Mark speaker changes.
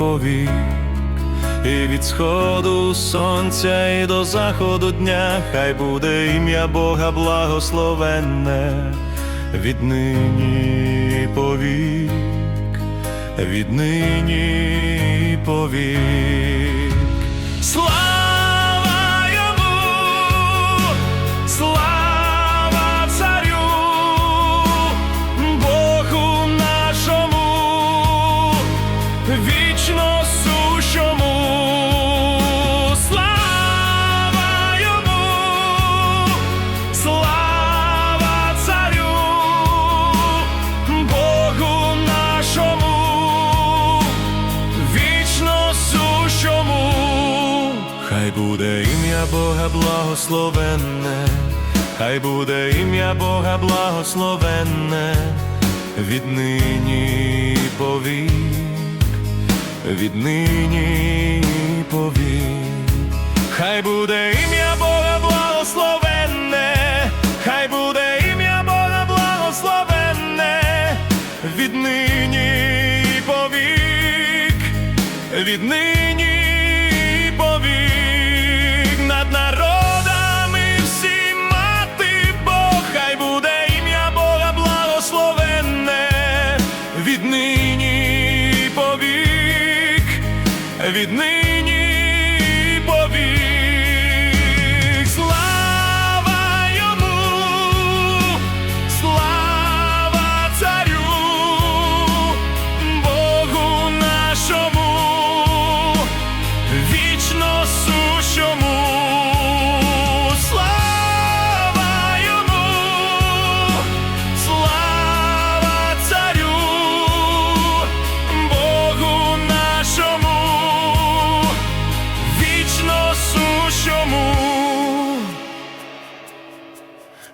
Speaker 1: повік, і від сходу сонця і до заходу дня, хай буде ім'я Бога благословенне, віднині повік, віднині повік. Вічно сущому, слава йому, слава царю, Богу нашому, вічно сущому. Хай буде ім'я Бога благословенне, хай буде ім'я Бога благословенне, віднині повік, віднині і повік. Хай буде ім'я Бога благословенне, хай буде ім'я Бога благословенне, віднині повік, віднині віднині і